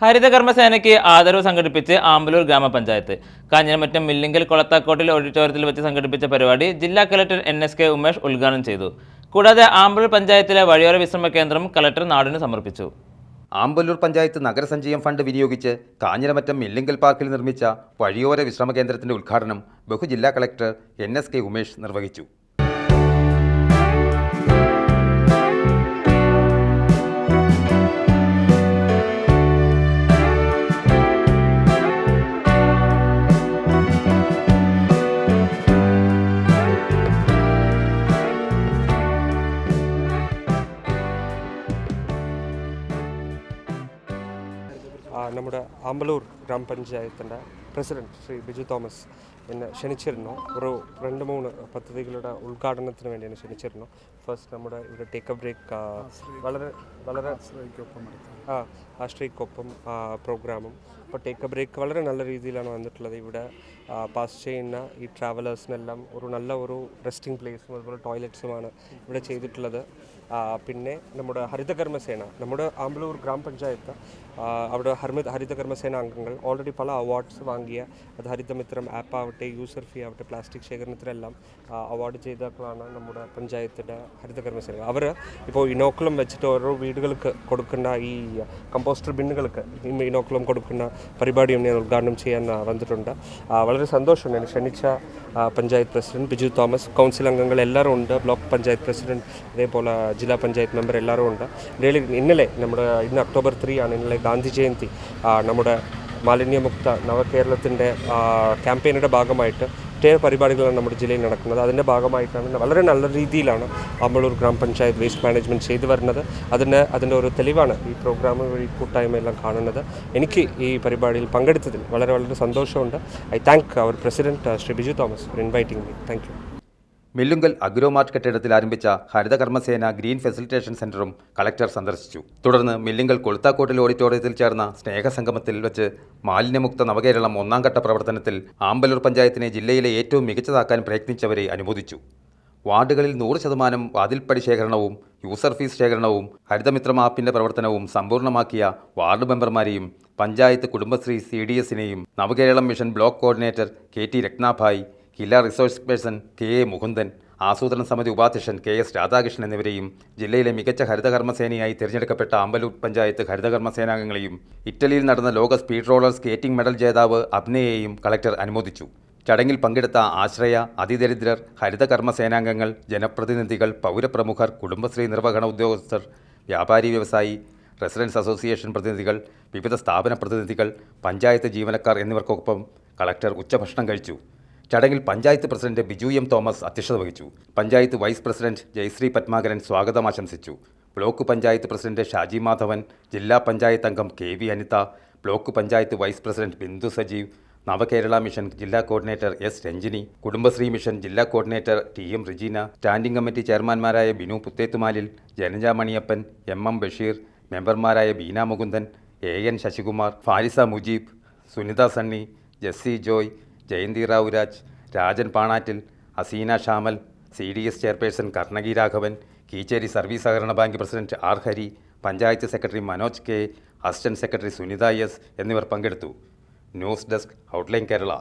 ഹരിതകർമ്മസേനയ്ക്ക് ആദരവ് സംഘടിപ്പിച്ച് ആമ്പലൂർ ഗ്രാമപഞ്ചായത്ത്. കാഞ്ഞിരമറ്റം മില്ലിങ്കൽ കൊളത്താക്കോട്ടിൽ ഓഡിറ്റോറിയത്തിൽ വെച്ച് സംഘടിപ്പിച്ച പരിപാടി ജില്ലാ collector N S K Umesh ഉദ്ഘാടനം ചെയ്തു. കൂടാതെ ആമ്പലൂർ പഞ്ചായത്തിലെ വഴിയോര വിശ്രമ കേന്ദ്രം കലക്ടർ നാടിന് സമർപ്പിച്ചു. ആമ്പലൂർ പഞ്ചായത്ത് നഗരസഞ്ചയം ഫണ്ട് വിനിയോഗിച്ച് കാഞ്ഞിരമറ്റം മില്ലിങ്കൽ പാർക്കിൽ നിർമ്മിച്ച വഴിയോര വിശ്രമ കേന്ദ്രത്തിന്റെ ഉദ്ഘാടനം ബഹുജില്ലാ collector N S K Umesh നിർവഹിച്ചു. നമ്മുടെ അമ്പലൂർ ഗ്രാമപഞ്ചായത്തിന്റെ പ്രസിഡന്റ് ശ്രീ ബിജു തോമസ് എന്നെ ക്ഷണിച്ചിരുന്നു. ഒരു രണ്ട് മൂന്ന് പദ്ധതികളുടെ ഉദ്ഘാടനത്തിന് വേണ്ടി എന്നെ ക്ഷണിച്ചിരുന്നു. ഫസ്റ്റ് നമ്മുടെ ഇവിടെ ടേക്ക് എ ബ്രേക്ക് വളരെ വളരെ ആ ആശ്രയിക്കൊപ്പം പ്രോഗ്രാമും. അപ്പോൾ ടേക്ക് എ ബ്രേക്ക് വളരെ നല്ല രീതിയിലാണ് വന്നിട്ടുള്ളത് ഇവിടെ. പാസ് ചെയ്യുന്ന ഈ ട്രാവലേഴ്സിനെല്ലാം ഒരു നല്ല ഒരു റെസ്റ്റിംഗ് പ്ലേസും അതുപോലെ ടോയ്ലറ്റ്സുമാണ് ഇവിടെ ചെയ്തിട്ടുള്ളത്. പിന്നെ നമ്മുടെ ഹരിതകർമ്മസേന നമ്മുടെ ആംബ്ലൂർ ഗ്രാമപഞ്ചായത്ത് അവിടെ ഹർമി ഹരിതകർമ്മസേന അംഗങ്ങൾ ഓൾറെഡി പല അവാർഡ്സ് വാങ്ങിയ അത് ഹരിതമിത്രം ആപ്പ് ആവട്ടെ യൂസർ ഫീ ആവട്ടെ പ്ലാസ്റ്റിക് ശേഖരണത്തിലെല്ലാം അവാർഡ് ജേതാക്കളാണ് നമ്മുടെ പഞ്ചായത്തിന്റെ ഹരിതകർമ്മസേന. അവർ ഇപ്പോൾ ഇനോക്കുളം വെച്ചിട്ട് ഓരോ വീടുകൾക്ക് കൊടുക്കുന്ന ഈ കമ്പോസ്റ്റർ ബിന്നുകൾക്ക് ഇനോക്കുളം കൊടുക്കുന്ന പരിപാടിയും ഞാൻ ഉദ്ഘാടനം ചെയ്യാൻ വന്നിട്ടുണ്ട്. വളരെ സന്തോഷമുണ്ട് എന്നെ ക്ഷണിച്ച panchayat president Biju Thomas council അംഗങ്ങൾ എല്ലാവരും ഉണ്ട് ബ്ലോക്ക് പഞ്ചായത്ത് പ്രസിഡന്റ് അതേപോലെ ജില്ലാ പഞ്ചായത്ത് മെമ്പർ എല്ലാവരും ഉണ്ട്. ഡെയിലി ഇന്നലെ നമ്മുടെ ഇന്ന് ഒക്ടോബർ ത്രീ ആണ് ഇന്നലെ ഗാന്ധി ജയന്തി. നമ്മുടെ മാലിന്യമുക്ത നവകേരളത്തിന്റെ ക്യാമ്പയിനിന്റെ ഭാഗമായിട്ട് ഒട്ടേറെ പരിപാടികളാണ് നമ്മുടെ ജില്ലയിൽ നടക്കുന്നത്. അതിന്റെ ഭാഗമായിട്ടാണ് വളരെ നല്ല രീതിയിലാണ് അമ്പളൂർ ഗ്രാമപഞ്ചായത്ത് വേസ്റ്റ് മാനേജ്മെന്റ് ചെയ്തു വരുന്നത്. അതിന് അതിന്റെ ഒരു തെളിവാണ് ഈ പ്രോഗ്രാം വഴി കൂട്ടായ്മയെല്ലാം കാണുന്നത്. എനിക്ക് ഈ പരിപാടിയിൽ പങ്കെടുത്തതിൽ വളരെ വളരെ സന്തോഷമുണ്ട്. I thank our president Shri Biju Thomas for inviting me. Thank you. Millunkal Agromart കെട്ടിടത്തിൽ ആരംഭിച്ച ഹരിതകർമ്മസേന ഗ്രീൻ ഫെസിലിറ്റേഷൻ സെന്ററും കളക്ടർ സന്ദർശിച്ചു. തുടർന്ന് മില്ലുങ്കൽ കൊളുത്താക്കോട്ടിൽ ഓഡിറ്റോറിയത്തിൽ ചേർന്ന സ്നേഹസംഗമത്തിൽ വെച്ച് മാലിന്യമുക്ത നവകേരളം ഒന്നാം ഘട്ട പ്രവർത്തനത്തിൽ ആമ്പലൂർ പഞ്ചായത്തിനെ ജില്ലയിലെ ഏറ്റവും മികച്ചതാക്കാൻ പ്രയത്നിച്ചവരെ അനുമോദിച്ചു. വാർഡുകളിൽ നൂറ് ശതമാനം വാതിൽപ്പടി ശേഖരണവും യൂസർ ഫീസ് ശേഖരണവും ഹരിതമിത്ര ആപ്പിന്റെ പ്രവർത്തനവും സമ്പൂർണമാക്കിയ വാർഡ് മെമ്പർമാരെയും panchayat Kudumbashree C D എസിനെയും Navakeralam mission block coordinator K T Ratnabhai ജില്ലാ resource person K A Mukundan ആസൂത്രണ സമിതി ഉപാധ്യക്ഷൻ കെ എസ് രാധാകൃഷ്ണൻ എന്നിവരെയും ജില്ലയിലെ മികച്ച ഹരിതകർമ്മസേനയായി തിരഞ്ഞെടുക്കപ്പെട്ട അമ്പലൂർ പഞ്ചായത്ത് ഹരിതകർമ്മസേനാംഗങ്ങളെയും ഇറ്റലിയിൽ നടന്ന ലോക സ്പീഡ് റോളർ സ്കേറ്റിംഗ് മെഡൽ ജേതാവ് അബ്നയെയും കളക്ടർ അനുമോദിച്ചു. ചടങ്ങിൽ പങ്കെടുത്ത ആശ്രയ അതിദരിദ്രർ ഹരിതകർമ്മസേനാംഗങ്ങൾ ജനപ്രതിനിധികൾ പൗരപ്രമുഖർ കുടുംബശ്രീ നിർവഹണ ഉദ്യോഗസ്ഥർ വ്യാപാരി വ്യവസായി റെസിഡൻസ് അസോസിയേഷൻ പ്രതിനിധികൾ വിവിധ സ്ഥാപന പ്രതിനിധികൾ പഞ്ചായത്ത് ജീവനക്കാർ എന്നിവർക്കൊപ്പം കളക്ടർ ഉച്ചഭക്ഷണം കഴിച്ചു. ചടങ്ങിൽ panchayat president Biju M Thomas അധ്യക്ഷത വഹിച്ചു. പഞ്ചായത്ത് വൈസ് പ്രസിഡന്റ് ജയശ്രീ പത്മാകരൻ സ്വാഗതം ആശംസിച്ചു. ബ്ലോക്ക് പഞ്ചായത്ത് പ്രസിഡന്റ് ഷാജി മാധവൻ ജില്ലാ പഞ്ചായത്ത് അംഗം K V Anitha block panchayat vice president Bindu Sajeev Navakerala mission ജില്ലാ coordinator S Ranjini Kudumbashree mission ജില്ലാ coordinator T M Rijeena standing committee ചെയർമാൻമാരായ Binu Puthethumalil Janaja Maniyappan M M Basheer മെമ്പർമാരായ Beena Mukundan A N Sasikumar Farisa Mujeeb Sunitha Sunny Jessy Joy Jayanthi Ravuraj Rajan Panattil Aseena Shamal C D S chairperson Karnaki Raghavan Keecheri service സഹകരണ bank president R Hari panchayat secretary Manoj K assistant secretary Sunitha S എന്നിവർ പങ്കെടുത്തു. News desk outline Kerala.